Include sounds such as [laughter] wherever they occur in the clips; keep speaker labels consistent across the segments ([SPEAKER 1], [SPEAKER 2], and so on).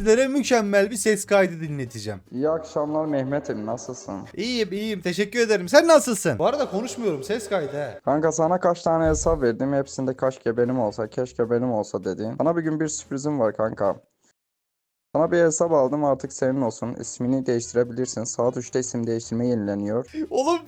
[SPEAKER 1] sizlere mükemmel bir ses kaydı dinleteceğim.
[SPEAKER 2] İyi akşamlar Mehmet'im nasılsın?
[SPEAKER 1] İyiyim iyiyim teşekkür ederim. Sen nasılsın? Bu arada konuşmuyorum ses kaydı he.
[SPEAKER 2] Kanka sana kaç tane hesap verdim hepsinde keşke benim olsa keşke benim olsa dediğin. Sana bir gün bir sürprizim var kanka. Sana bir hesap aldım artık senin olsun. İsmini değiştirebilirsin. Saat 3'te isim değiştirme yenileniyor.
[SPEAKER 1] Oğlum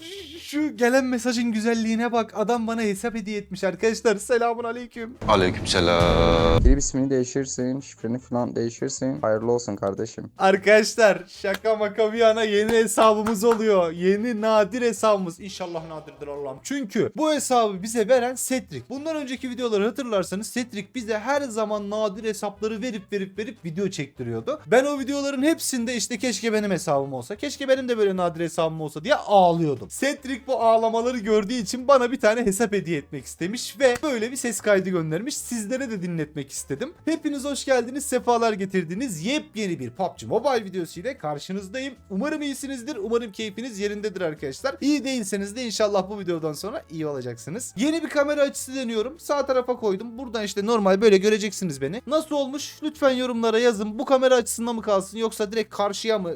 [SPEAKER 1] şu gelen mesajın güzelliğine bak. Adam bana hesap hediye etmiş arkadaşlar. Selamun aleyküm.
[SPEAKER 3] Aleykümselam.
[SPEAKER 2] Girip ismini değişirsin, şifreni falan değişirsin. Hayırlı olsun kardeşim.
[SPEAKER 1] Arkadaşlar şaka maka bir yana yeni hesabımız oluyor. Yeni nadir hesabımız. İnşallah nadirdir Allah'ım. Çünkü bu hesabı bize veren Cedric. Bundan önceki videoları hatırlarsanız Cedric bize her zaman nadir hesapları verip verip verip video çektiriyordu. Ben o videoların hepsinde işte keşke benim hesabım olsa, keşke benim de böyle nadir hesabım olsa diye ağlıyordum. Cedric bu ağlamaları gördüğü için bana bir tane hesap hediye etmek istemiş ve böyle bir ses kaydı göndermiş. Sizlere de dinletmek istedim. Hepiniz hoş geldiniz, sefalar getirdiniz. Yepyeni bir PUBG Mobile videosu ile karşınızdayım. Umarım iyisinizdir, umarım keyfiniz yerindedir arkadaşlar. İyi değilseniz de inşallah bu videodan sonra iyi olacaksınız. Yeni bir kamera açısı deniyorum. Sağ tarafa koydum. Buradan işte normal böyle göreceksiniz beni. Nasıl olmuş? Lütfen yorumlara yazın. Bu kamera açısında mı kalsın yoksa direkt karşıya mı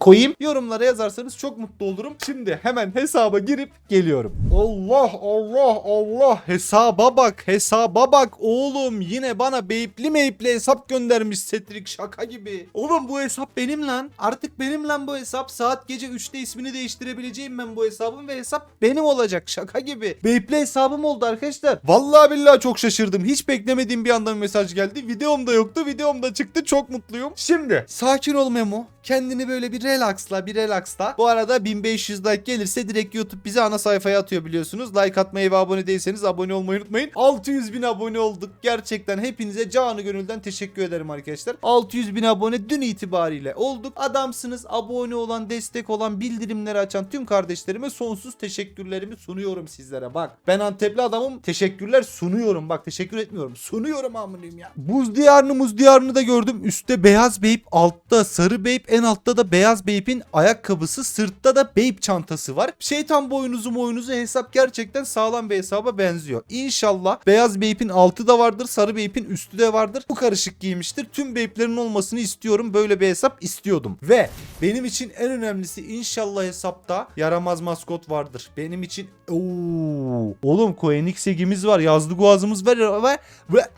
[SPEAKER 1] koyayım? Yorumlara yazarsanız çok mutlu olurum. Şimdi hemen hesaba girip geliyorum. Allah Allah Allah hesaba bak hesaba bak oğlum yine bana beyipli meyipli hesap göndermiş Cedric şaka gibi. Oğlum bu hesap benim lan. Artık benim lan bu hesap. Saat gece 3'te ismini değiştirebileceğim ben bu hesabın ve hesap benim olacak şaka gibi. Beyipli hesabım oldu arkadaşlar. Vallahi billahi çok şaşırdım. Hiç beklemediğim bir anda bir mesaj geldi. Videom da yoktu. Videom da çıktı. Çok mutluyum. Şimdi sakin ol Memo. Kendini böyle bir relaxla bir relaxla. Bu arada 1500 like gelirse direkt YouTube bizi ana sayfaya atıyor biliyorsunuz. Like atmayı ve abone değilseniz abone olmayı unutmayın. 600 bin abone olduk. Gerçekten hepinize canı gönülden teşekkür ederim arkadaşlar. 600 bin abone dün itibariyle olduk. Adamsınız. Abone olan, destek olan, bildirimleri açan tüm kardeşlerime sonsuz teşekkürlerimi sunuyorum sizlere. Bak ben Antepli adamım. Teşekkürler sunuyorum. Bak teşekkür etmiyorum. Sunuyorum amınıyım ya. Buz diyarını muz diyarını da gördüm. Üstte beyaz beyip altta sarı beyip en altta da beyaz beypin ayakkabısı sırtta da beyp çantası var. Şeytan boynuzu boynuzu hesap gerçekten sağlam bir hesaba benziyor. İnşallah beyaz beypin altı da vardır sarı beypin üstü de vardır. Bu karışık giymiştir. Tüm beyplerin olmasını istiyorum. Böyle bir hesap istiyordum. Ve benim için en önemlisi inşallah hesapta yaramaz maskot vardır. Benim için ooo oğlum Koenix egimiz var. Yazlık boğazımız var ve ve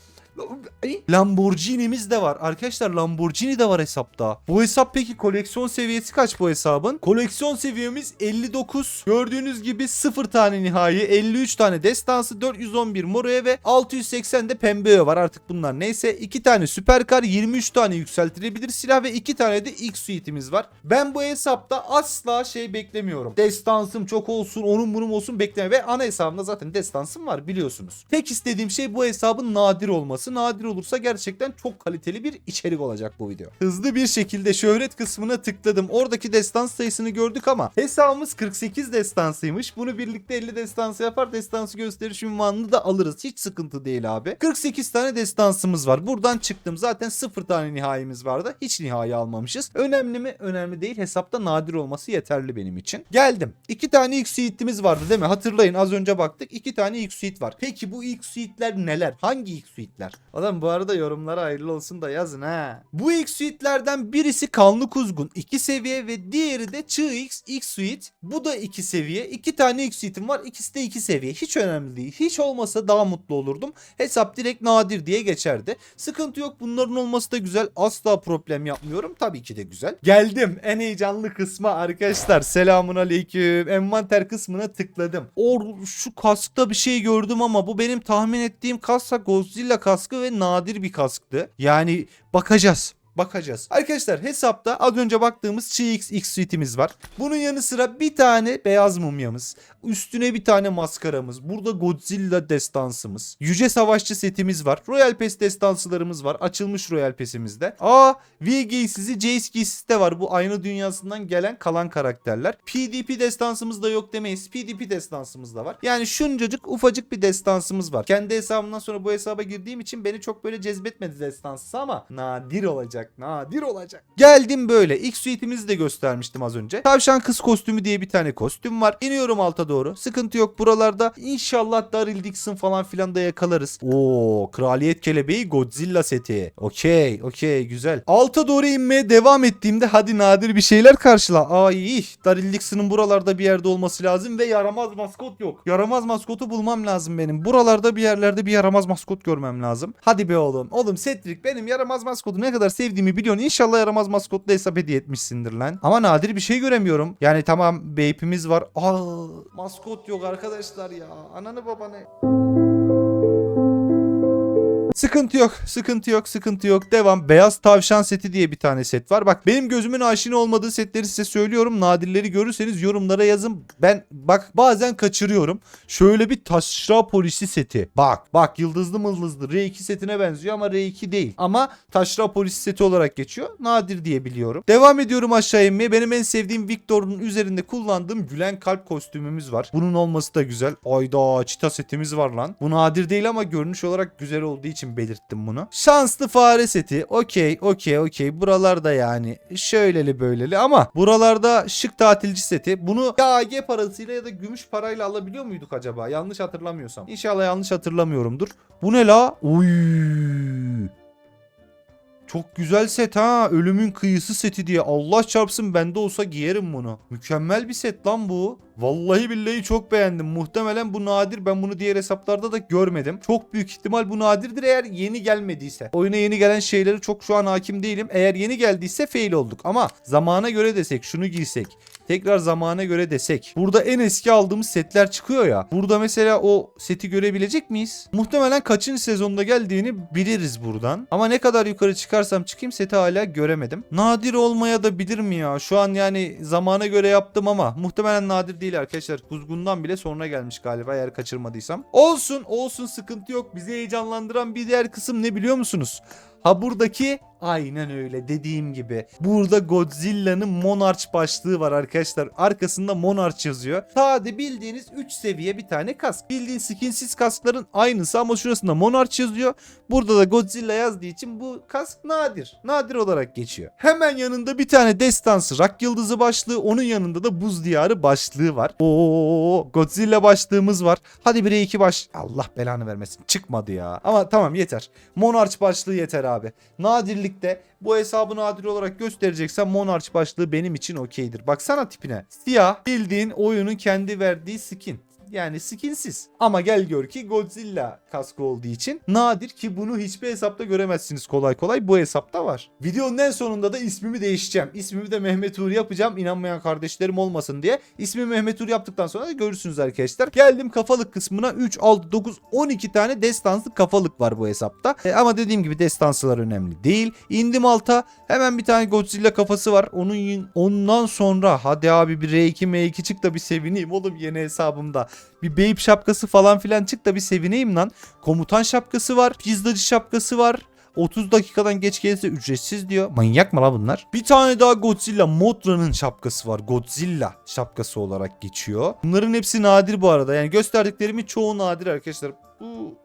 [SPEAKER 1] Lamborghini'miz de var. Arkadaşlar Lamborghini de var hesapta. Bu hesap peki koleksiyon seviyesi kaç bu hesabın? Koleksiyon seviyemiz 59. Gördüğünüz gibi 0 tane nihai, 53 tane destansı, 411 moroya ve 680 de pembe var. Artık bunlar neyse. 2 tane süperkar, 23 tane yükseltilebilir silah ve 2 tane de X suite'imiz var. Ben bu hesapta asla şey beklemiyorum. Destansım çok olsun, onun bunun olsun beklemiyorum. Ve ana hesabımda zaten destansım var biliyorsunuz. Tek istediğim şey bu hesabın nadir olması. Nadir olursa gerçekten çok kaliteli bir içerik olacak bu video. Hızlı bir şekilde şöhret kısmına tıkladım. Oradaki destans sayısını gördük ama hesabımız 48 destansıymış. Bunu birlikte 50 destansı yapar. Destansı gösteriş ünvanını da alırız. Hiç sıkıntı değil abi. 48 tane destansımız var. Buradan çıktım. Zaten 0 tane nihayimiz vardı. Hiç nihai almamışız. Önemli mi? Önemli değil. Hesapta nadir olması yeterli benim için. Geldim. 2 tane ilk suite'imiz vardı değil mi? Hatırlayın az önce baktık. 2 tane ilk suite var. Peki bu ilk suite'ler neler? Hangi ilk suite'ler? Oğlum bu arada yorumlara hayırlı olsun da yazın ha. Bu ilk suite'lerden birisi kanlı kuzgun 2 seviye ve diğeri de çığ X X suite. Bu da 2 seviye. 2 tane ilk suite'im var. İkisi de 2 seviye. Hiç önemli değil. Hiç olmasa daha mutlu olurdum. Hesap direkt nadir diye geçerdi. Sıkıntı yok. Bunların olması da güzel. Asla problem yapmıyorum. Tabii ki de güzel. Geldim. En heyecanlı kısma arkadaşlar. Selamun aleyküm. Envanter kısmına tıkladım. Or şu kaskta bir şey gördüm ama bu benim tahmin ettiğim kasksa Godzilla kaskı ve nadir bir kasktı. Yani bakacağız. Bakacağız. Arkadaşlar hesapta az önce baktığımız CX X suite'imiz var. Bunun yanı sıra bir tane beyaz mumyamız. Üstüne bir tane maskaramız. Burada Godzilla destansımız. Yüce Savaşçı setimiz var. Royal Pass destansılarımız var. Açılmış Royal Pass'imizde. Aa V giysisi Jace giysisi de var. Bu aynı dünyasından gelen kalan karakterler. PDP destansımız da yok demeyiz. PDP destansımız da var. Yani şuncacık ufacık bir destansımız var. Kendi hesabımdan sonra bu hesaba girdiğim için beni çok böyle cezbetmedi destansı ama nadir olacak olacak. Nadir olacak. Geldim böyle. İlk suite'imizi de göstermiştim az önce. Tavşan kız kostümü diye bir tane kostüm var. İniyorum alta doğru. Sıkıntı yok buralarda. İnşallah Daryl Dixon falan filan da yakalarız. Oo, kraliyet kelebeği Godzilla seti. Okey, okey güzel. Alta doğru inmeye devam ettiğimde hadi nadir bir şeyler karşıla. Ay, Daryl Dixon'ın buralarda bir yerde olması lazım ve yaramaz maskot yok. Yaramaz maskotu bulmam lazım benim. Buralarda bir yerlerde bir yaramaz maskot görmem lazım. Hadi be oğlum. Oğlum Cedric benim yaramaz maskotu ne kadar sevdiğimi biliyorsun. İnşallah yaramaz maskotla hesap hediye etmişsindir lan. Ama nadir bir şey göremiyorum. Yani tamam Bape'imiz var. Aa, maskot yok arkadaşlar ya. Ananı babanı. Sıkıntı yok, sıkıntı yok, sıkıntı yok. Devam. Beyaz tavşan seti diye bir tane set var. Bak benim gözümün aşina olmadığı setleri size söylüyorum. Nadirleri görürseniz yorumlara yazın. Ben bak bazen kaçırıyorum. Şöyle bir taşra polisi seti. Bak bak yıldızlı mıldızlı R2 setine benziyor ama R2 değil. Ama taşra polisi seti olarak geçiyor. Nadir diye biliyorum. Devam ediyorum aşağı inmeye. Benim en sevdiğim Victor'un üzerinde kullandığım gülen kalp kostümümüz var. Bunun olması da güzel. Ayda çita setimiz var lan. Bu nadir değil ama görünüş olarak güzel olduğu için belirttim bunu. Şanslı fare seti. Okey okey okey. Buralarda yani şöyleli böyleli ama buralarda şık tatilci seti. Bunu ya AG parasıyla ya da gümüş parayla alabiliyor muyduk acaba? Yanlış hatırlamıyorsam. İnşallah yanlış hatırlamıyorumdur. Bu ne la? Uy. Çok güzel set ha. Ölümün kıyısı seti diye. Allah çarpsın bende olsa giyerim bunu. Mükemmel bir set lan bu. Vallahi billahi çok beğendim. Muhtemelen bu nadir. Ben bunu diğer hesaplarda da görmedim. Çok büyük ihtimal bu nadirdir eğer yeni gelmediyse. Oyuna yeni gelen şeyleri çok şu an hakim değilim. Eğer yeni geldiyse fail olduk. Ama zamana göre desek şunu giysek. Tekrar zamana göre desek. Burada en eski aldığımız setler çıkıyor ya. Burada mesela o seti görebilecek miyiz? Muhtemelen kaçıncı sezonda geldiğini biliriz buradan. Ama ne kadar yukarı çıkarsam çıkayım seti hala göremedim. Nadir olmaya da bilir mi ya? Şu an yani zamana göre yaptım ama muhtemelen nadir değil arkadaşlar. Kuzgundan bile sonra gelmiş galiba eğer kaçırmadıysam. Olsun olsun sıkıntı yok. Bizi heyecanlandıran bir diğer kısım ne biliyor musunuz? Ha buradaki aynen öyle dediğim gibi. Burada Godzilla'nın Monarch başlığı var arkadaşlar. Arkasında Monarch yazıyor. Sade bildiğiniz 3 seviye bir tane kask. Bildiğin skinsiz kaskların aynısı ama şurasında Monarch yazıyor. Burada da Godzilla yazdığı için bu kask nadir. Nadir olarak geçiyor. Hemen yanında bir tane destansı rak yıldızı başlığı. Onun yanında da buz diyarı başlığı var. Oo Godzilla başlığımız var. Hadi 1'e 2 baş. Allah belanı vermesin. Çıkmadı ya. Ama tamam yeter. Monarch başlığı yeter abi. Nadirlikte bu hesabı nadir olarak göstereceksen Monarch başlığı benim için okeydir. Baksana tipine. Siyah bildiğin oyunun kendi verdiği skin. Yani skinsiz. Ama gel gör ki Godzilla kaskı olduğu için nadir ki bunu hiçbir hesapta göremezsiniz kolay kolay. Bu hesapta var. Videonun en sonunda da ismimi değişeceğim. İsmimi de Mehmet Uğur yapacağım. İnanmayan kardeşlerim olmasın diye. İsmimi Mehmet Uğur yaptıktan sonra da görürsünüz arkadaşlar. Geldim kafalık kısmına 3, 6, 9, 12 tane destanslı kafalık var bu hesapta. E, ama dediğim gibi destansılar önemli değil. İndim alta. Hemen bir tane Godzilla kafası var. Onun ondan sonra hadi abi bir R2 M2 çık da bir sevineyim oğlum yeni hesabımda. Bir Babe şapkası falan filan çık da bir sevineyim lan. Komutan şapkası var. Pizzacı şapkası var. 30 dakikadan geç gelirse ücretsiz diyor. Manyak mı la bunlar? Bir tane daha Godzilla Motra'nın şapkası var. Godzilla şapkası olarak geçiyor. Bunların hepsi nadir bu arada. Yani gösterdiklerimin çoğu nadir arkadaşlar. Bu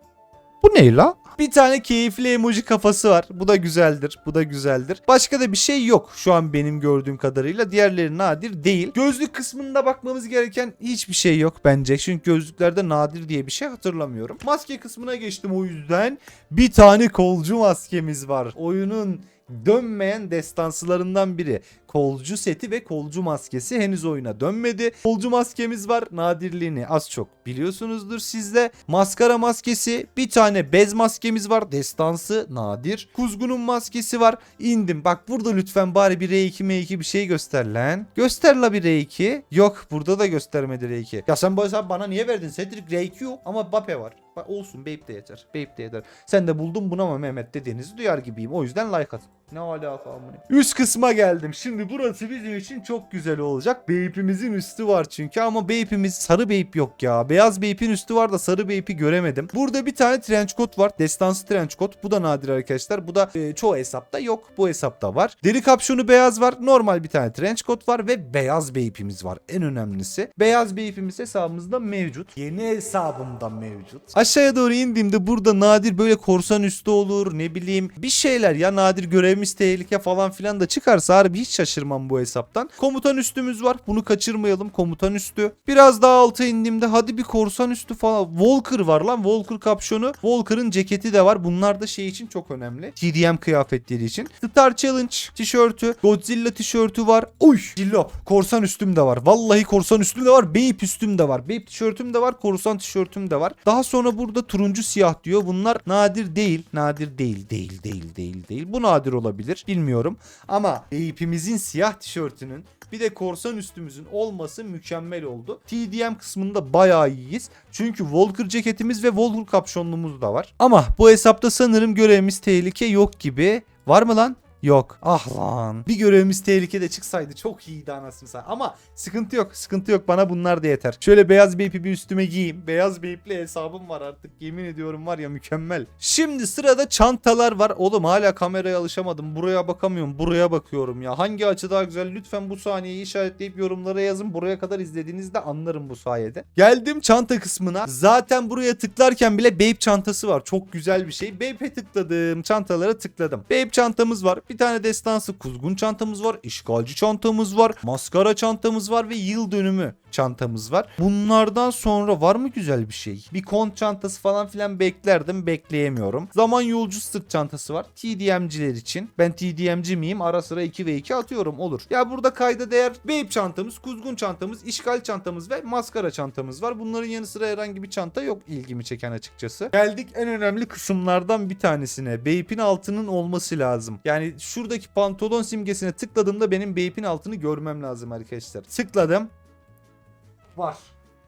[SPEAKER 1] bu ne la? Bir tane keyifli emoji kafası var. Bu da güzeldir. Bu da güzeldir. Başka da bir şey yok şu an benim gördüğüm kadarıyla. Diğerleri nadir değil. Gözlük kısmında bakmamız gereken hiçbir şey yok bence. Çünkü gözlüklerde nadir diye bir şey hatırlamıyorum. Maske kısmına geçtim o yüzden. Bir tane kolcu maskemiz var. Oyunun dönmeyen destansılarından biri. Kolcu seti ve kolcu maskesi henüz oyuna dönmedi. Kolcu maskemiz var. Nadirliğini az çok biliyorsunuzdur sizde. Maskara maskesi, bir tane bez maskemiz var. Destansı nadir. Kuzgunun maskesi var. İndim. Bak burada lütfen bari bir R2 M2 bir şey göster lan. Göster la bir R2. Yok burada da göstermedi R2. Ya sen bana niye verdin? Cedric R2 yok ama Bape var. Olsun Bape de yeter. Bape de yeter. Sen de buldun buna mı Mehmet dediğinizi duyar gibiyim. O yüzden like at. Ne alaka amına. Üst kısma geldim. Şimdi burası bizim için çok güzel olacak. Bape'imizin üstü var çünkü ama Bape'imiz sarı Bape yok ya. Beyaz Bape'in üstü var da sarı Bape'i göremedim. Burada bir tane trench coat var. Destansı trench coat. Bu da nadir arkadaşlar. Bu da e, çoğu hesapta yok. Bu hesapta var. Deri kapşonu beyaz var. Normal bir tane trench coat var ve beyaz Bape'imiz var. En önemlisi. Beyaz Bape'imiz hesabımızda mevcut. Yeni hesabımda mevcut. Aşağıya doğru indiğimde burada nadir böyle korsan üstü olur. Ne bileyim bir şeyler ya nadir göremiyorum görevimiz tehlike falan filan da çıkarsa harbi hiç şaşırmam bu hesaptan. Komutan üstümüz var. Bunu kaçırmayalım. Komutan üstü. Biraz daha alta indiğimde hadi bir korsan üstü falan. Walker var lan. Walker kapşonu. Walker'ın ceketi de var. Bunlar da şey için çok önemli. TDM kıyafetleri için. Star Challenge tişörtü. Godzilla tişörtü var. Uy. Cillop. Korsan üstüm de var. Vallahi korsan üstüm de var. Beyip üstüm de var. Beyip tişörtüm de var. Korsan tişörtüm de var. Daha sonra burada turuncu siyah diyor. Bunlar nadir değil. Nadir değil. Değil değil değil değil. Bu nadir olabilir. Bilmiyorum. Ama Beyip'imizin siyah tişörtünün bir de korsan üstümüzün olması mükemmel oldu. TDM kısmında bayağı iyiyiz. Çünkü Walker ceketimiz ve Walker kapşonluğumuz da var. Ama bu hesapta sanırım görevimiz tehlike yok gibi. Var mı lan? Yok. Ah lan. Bir görevimiz tehlikede çıksaydı çok iyiydi anasını satayım. Ama sıkıntı yok. Sıkıntı yok. Bana bunlar da yeter. Şöyle beyaz bir ipi bir üstüme giyeyim. Beyaz bir iple hesabım var artık. Yemin ediyorum var ya mükemmel. Şimdi sırada çantalar var. Oğlum hala kameraya alışamadım. Buraya bakamıyorum. Buraya bakıyorum ya. Hangi açı daha güzel? Lütfen bu saniyeyi işaretleyip yorumlara yazın. Buraya kadar izlediğinizde anlarım bu sayede. Geldim çanta kısmına. Zaten buraya tıklarken bile Babe çantası var. Çok güzel bir şey. Babe'e tıkladım. Çantalara tıkladım. Babe çantamız var. Bir tane destansı kuzgun çantamız var. işgalci çantamız var. Maskara çantamız var ve yıl dönümü çantamız var. Bunlardan sonra var mı güzel bir şey? Bir kont çantası falan filan beklerdim. Bekleyemiyorum. Zaman yolcu sırt çantası var. TDM'ciler için. Ben TDM'ci miyim? Ara sıra 2 ve 2 atıyorum. Olur. Ya burada kayda değer Babe çantamız, kuzgun çantamız, işgal çantamız ve maskara çantamız var. Bunların yanı sıra herhangi bir çanta yok ilgimi çeken açıkçası. Geldik en önemli kısımlardan bir tanesine. Bape'in altının olması lazım. Yani şuradaki pantolon simgesine tıkladığımda benim Bape'in altını görmem lazım arkadaşlar. Tıkladım. Var.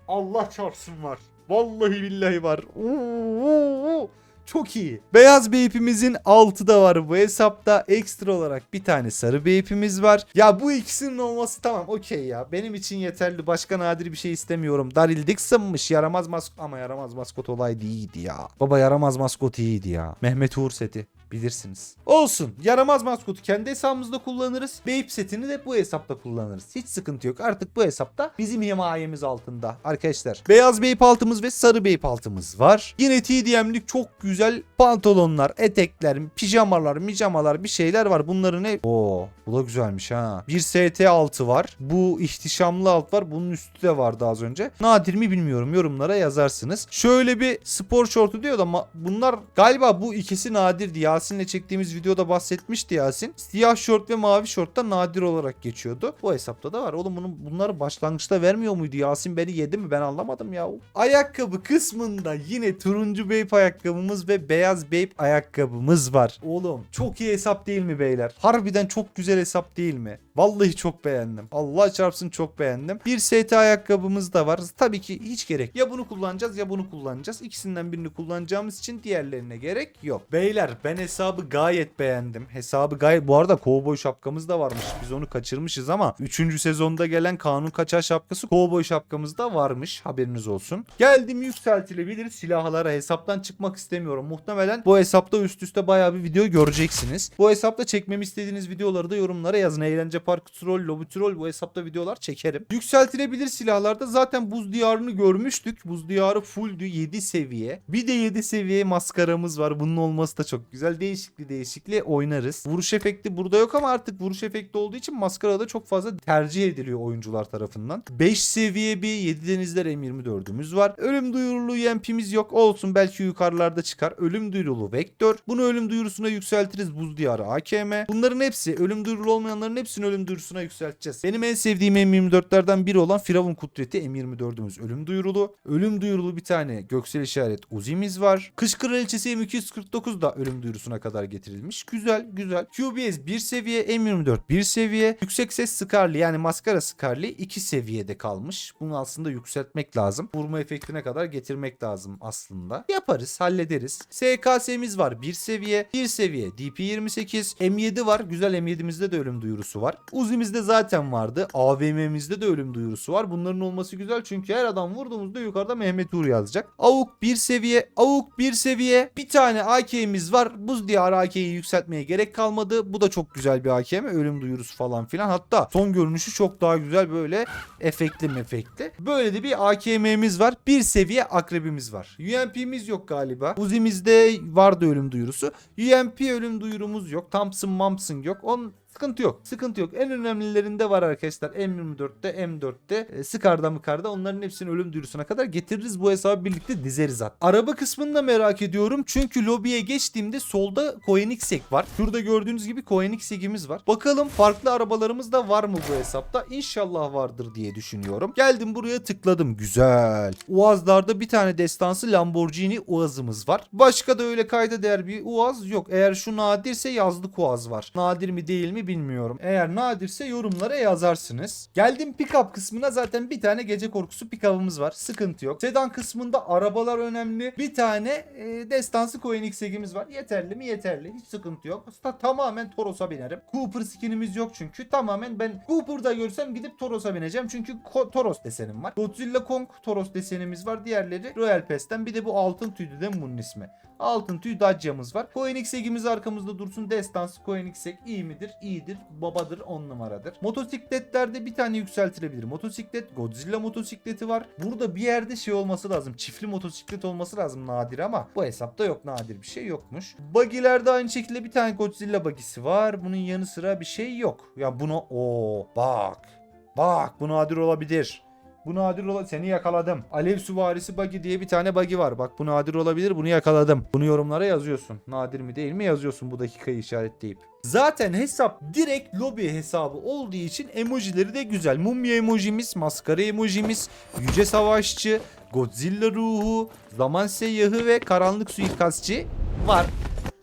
[SPEAKER 1] Allah çarpsın var. Vallahi billahi var. Oo, çok iyi. Beyaz bir ipimizin altı da var bu hesapta. Ekstra olarak bir tane sarı bir ipimiz var. Ya bu ikisinin olması tamam okey ya. Benim için yeterli. Başka nadir bir şey istemiyorum. Daryl Dixon'mış. Yaramaz maskot. Ama yaramaz maskot olaydı iyiydi ya. Baba yaramaz maskot iyiydi ya. Mehmet Uğur seti. Bilirsiniz. Olsun. Yaramaz maskotu kendi hesabımızda kullanırız. Babe setini de bu hesapta kullanırız. Hiç sıkıntı yok. Artık bu hesapta bizim himayemiz altında. Arkadaşlar. Beyaz Babe altımız ve sarı Babe altımız var. Yine TDM'lik çok güzel pantolonlar, etekler, pijamalar, mijamalar bir şeyler var. Bunların ne? Oo, bu da güzelmiş ha. Bir ST altı var. Bu ihtişamlı alt var. Bunun üstü de vardı az önce. Nadir mi bilmiyorum. Yorumlara yazarsınız. Şöyle bir spor şortu diyor da bunlar galiba bu ikisi nadirdi. Yasin'le çektiğimiz videoda bahsetmişti Yasin. Siyah şort ve mavi şort da nadir olarak geçiyordu. Bu hesapta da var. Oğlum bunu, bunları başlangıçta vermiyor muydu? Yasin beni yedi mi? Ben anlamadım ya. Ayakkabı kısmında yine turuncu Bape ayakkabımız ve beyaz Bape ayakkabımız var. Oğlum çok iyi hesap değil mi beyler? Harbiden çok güzel hesap değil mi? Vallahi çok beğendim. Allah çarpsın çok beğendim. Bir ST ayakkabımız da var. Tabii ki hiç gerek. Ya bunu kullanacağız ya bunu kullanacağız. İkisinden birini kullanacağımız için diğerlerine gerek yok. Beyler ben hesabı gayet beğendim. Hesabı gayet... Bu arada kovboy şapkamız da varmış. Biz onu kaçırmışız ama 3. sezonda gelen kanun kaçar şapkası kovboy şapkamız da varmış. Haberiniz olsun. Geldim yükseltilebilir silahlara. Hesaptan çıkmak istemiyorum. Muhtemelen bu hesapta üst üste bayağı bir video göreceksiniz. Bu hesapta çekmemi istediğiniz videoları da yorumlara yazın. Eğlence Park Troll, Lobi Troll bu hesapta videolar çekerim. Yükseltilebilir silahlarda zaten buz diyarını görmüştük. Buz diyarı fulldü 7 seviye. Bir de 7 seviye maskaramız var. Bunun olması da çok güzel. Değişikli değişikli oynarız. Vuruş efekti burada yok ama artık vuruş efekti olduğu için maskarada çok fazla tercih ediliyor oyuncular tarafından. 5 seviye bir 7 denizler M24'ümüz var. Ölüm duyurulu UMP'miz yok. Olsun belki yukarılarda çıkar. Ölüm duyurulu Vektör. Bunu ölüm duyurusuna yükseltiriz. Buz diyarı AKM. Bunların hepsi ölüm duyurulu olmayanların hepsini ölüm duyurusuna yükselteceğiz. Benim en sevdiğim M24'lerden biri olan Firavun Kudreti M24'ümüz ölüm duyurulu. Ölüm duyurulu bir tane göksel işaret Uzi'miz var. Kış Kraliçesi M249 da ölüm duyurusuna kadar getirilmiş. Güzel güzel. QBS 1 seviye M24 1 seviye. Yüksek ses Scarly yani maskara Scarly 2 seviyede kalmış. Bunu aslında yükseltmek lazım. Vurma efektine kadar getirmek lazım aslında. Yaparız hallederiz. SKS'miz var 1 seviye. 1 seviye DP28. M7 var. Güzel M7'mizde de ölüm duyurusu var. Uzi'mizde zaten vardı. AVM'mizde de ölüm duyurusu var. Bunların olması güzel çünkü her adam vurduğumuzda yukarıda Mehmet Uğur yazacak. AUK 1 seviye. AUK 1 seviye. Bir tane AK'miz var. Bu buz diyarı AK'yi yükseltmeye gerek kalmadı. Bu da çok güzel bir AKM. Ölüm duyurusu falan filan. Hatta son görünüşü çok daha güzel böyle efektli mefekli. Böyle de bir AKM'miz var. Bir seviye akrebimiz var. UMP'miz yok galiba. Uzi'mizde vardı ölüm duyurusu. UMP ölüm duyurumuz yok. Thompson Mumpson yok. Onun Sıkıntı yok. Sıkıntı yok. En önemlilerinde var arkadaşlar. M24'te, M4'te, e, Scar'da mıkarda onların hepsini ölüm duyurusuna kadar getiririz. Bu hesabı birlikte dizeriz hatta. Araba kısmını da merak ediyorum. Çünkü lobiye geçtiğimde solda Koenigsegg var. Şurada gördüğünüz gibi Koenigsegg'imiz var. Bakalım farklı arabalarımız da var mı bu hesapta? İnşallah vardır diye düşünüyorum. Geldim buraya tıkladım. Güzel. Uazlarda bir tane destansı Lamborghini Uaz'ımız var. Başka da öyle kayda değer bir Uaz yok. Eğer şu nadirse yazlık Uaz var. Nadir mi değil mi bilmiyorum. Eğer nadirse yorumlara yazarsınız. Geldim pick-up kısmına zaten bir tane gece korkusu pick-up'ımız var. Sıkıntı yok. Sedan kısmında arabalar önemli. Bir tane e, destansı Koenigsegg'imiz var. Yeterli mi? Yeterli. Hiç sıkıntı yok. Aslında tamamen Toros'a binerim. Cooper skinimiz yok çünkü. Tamamen ben Cooper'da görsem gidip Toros'a bineceğim. Çünkü Ko- Toros desenim var. Godzilla Kong Toros desenimiz var. Diğerleri Royal Pass'ten. Bir de bu altın tüydü değil mi bunun ismi? Altın tüy Dacia'mız var. Koenigsegg'imiz arkamızda dursun. Destansı Koenigsegg iyi midir? İyidir. Babadır. 10 numaradır. Motosikletlerde bir tane yükseltilebilir. Motosiklet Godzilla motosikleti var. Burada bir yerde şey olması lazım. Çiftli motosiklet olması lazım nadir ama bu hesapta yok nadir bir şey yokmuş. Buggy'lerde aynı şekilde bir tane Godzilla buggy'si var. Bunun yanı sıra bir şey yok. Ya bunu o bak. Bak bu nadir olabilir. Bu nadir ola seni yakaladım. Alev süvarisi buggy diye bir tane buggy var. Bak bu nadir olabilir. Bunu yakaladım. Bunu yorumlara yazıyorsun. Nadir mi değil mi yazıyorsun bu dakikayı işaretleyip. Zaten hesap direkt lobi hesabı olduğu için emojileri de güzel. Mumya emojimiz, maskara emojimiz, yüce savaşçı, Godzilla ruhu, zaman seyyahı ve karanlık suikastçı var.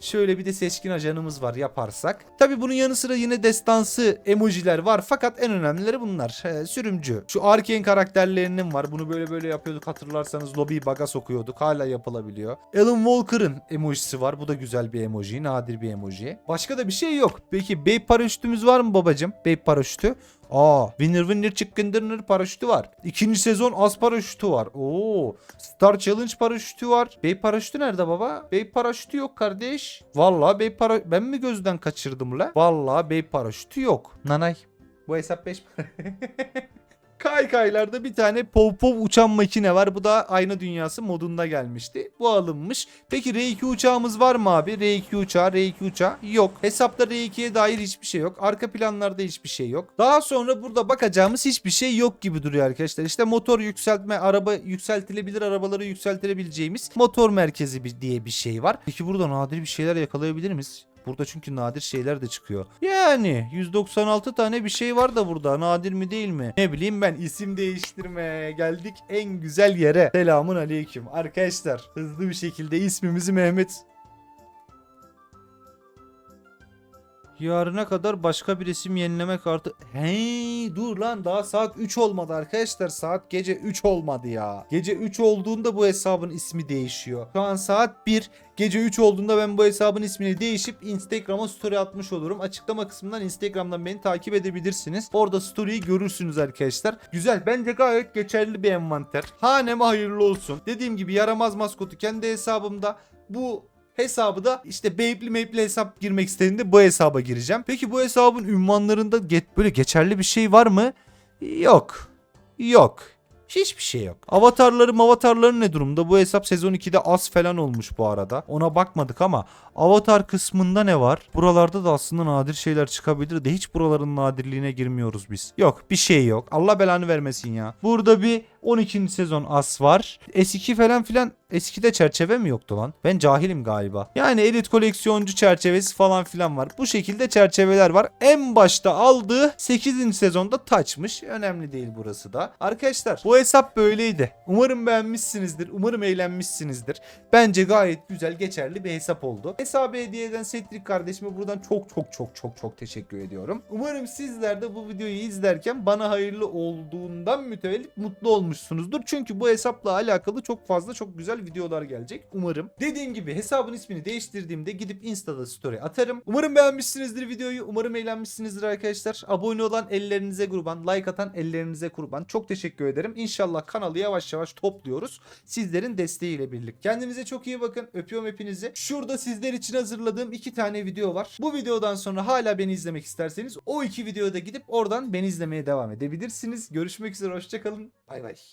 [SPEAKER 1] Şöyle bir de seçkin ajanımız var yaparsak. Tabi bunun yanı sıra yine destansı emojiler var fakat en önemlileri bunlar. He, sürümcü. Şu Arkane karakterlerinin var. Bunu böyle böyle yapıyorduk hatırlarsanız lobiyi baga sokuyorduk. Hala yapılabiliyor. Alan Walker'ın emojisi var. Bu da güzel bir emoji. Nadir bir emoji. Başka da bir şey yok. Peki Babe paraşütümüz var mı babacım? Babe paraşütü. Aa, Winner Winner Chicken Dinner paraşütü var. İkinci sezon az paraşütü var. Oo, Star Challenge paraşütü var. Bey paraşütü nerede baba? Bey paraşütü yok kardeş. Vallahi bey para ben mi gözden kaçırdım la? Vallahi bey paraşütü yok. Nanay. Bu hesap 5 [laughs] Kaykaylarda bir tane pov pov uçan makine var. Bu da ayna dünyası modunda gelmişti. Bu alınmış. Peki R2 uçağımız var mı abi? R2 uçağı, R2 uçağı yok. Hesapta R2'ye dair hiçbir şey yok. Arka planlarda hiçbir şey yok. Daha sonra burada bakacağımız hiçbir şey yok gibi duruyor arkadaşlar. İşte motor yükseltme, araba yükseltilebilir arabaları yükseltilebileceğimiz motor merkezi diye bir şey var. Peki burada nadir bir şeyler yakalayabilir miyiz? Burada çünkü nadir şeyler de çıkıyor. Yani 196 tane bir şey var da burada. Nadir mi değil mi? Ne bileyim ben isim değiştirme. Geldik en güzel yere. Selamun aleyküm. Arkadaşlar hızlı bir şekilde ismimizi Mehmet Yarına kadar başka bir isim yenileme kartı. Hey dur lan daha saat 3 olmadı arkadaşlar. Saat gece 3 olmadı ya. Gece 3 olduğunda bu hesabın ismi değişiyor. Şu an saat 1. Gece 3 olduğunda ben bu hesabın ismini değişip Instagram'a story atmış olurum. Açıklama kısmından Instagram'dan beni takip edebilirsiniz. Orada story'yi görürsünüz arkadaşlar. Güzel. Bence gayet geçerli bir envanter. Haneme hayırlı olsun. Dediğim gibi yaramaz maskotu kendi hesabımda. Bu hesabı da işte Beypli Mapli hesap girmek istediğimde bu hesaba gireceğim. Peki bu hesabın ünvanlarında ge- böyle geçerli bir şey var mı? Yok. Yok. Hiçbir şey yok. Avatarları avatarları ne durumda? Bu hesap sezon 2'de az falan olmuş bu arada. Ona bakmadık ama avatar kısmında ne var? Buralarda da aslında nadir şeyler çıkabilir de hiç buraların nadirliğine girmiyoruz biz. Yok bir şey yok. Allah belanı vermesin ya. Burada bir 12. sezon as var. S2 falan filan eskide çerçeve mi yoktu lan? Ben cahilim galiba. Yani elit koleksiyoncu çerçevesi falan filan var. Bu şekilde çerçeveler var. En başta aldığı 8. sezonda taçmış. Önemli değil burası da. Arkadaşlar bu hesap böyleydi. Umarım beğenmişsinizdir. Umarım eğlenmişsinizdir. Bence gayet güzel geçerli bir hesap oldu. Hesabı hediye eden Setrik kardeşime buradan çok çok çok çok çok teşekkür ediyorum. Umarım sizler de bu videoyu izlerken bana hayırlı olduğundan mütevellit mutlu olmuşsunuz olmuşsunuzdur. Çünkü bu hesapla alakalı çok fazla çok güzel videolar gelecek. Umarım. Dediğim gibi hesabın ismini değiştirdiğimde gidip Insta'da story atarım. Umarım beğenmişsinizdir videoyu. Umarım eğlenmişsinizdir arkadaşlar. Abone olan ellerinize kurban. Like atan ellerinize kurban. Çok teşekkür ederim. İnşallah kanalı yavaş yavaş topluyoruz. Sizlerin desteğiyle birlikte. Kendinize çok iyi bakın. Öpüyorum hepinizi. Şurada sizler için hazırladığım iki tane video var. Bu videodan sonra hala beni izlemek isterseniz o iki videoda gidip oradan beni izlemeye devam edebilirsiniz. Görüşmek üzere. Hoşçakalın. Bay bay.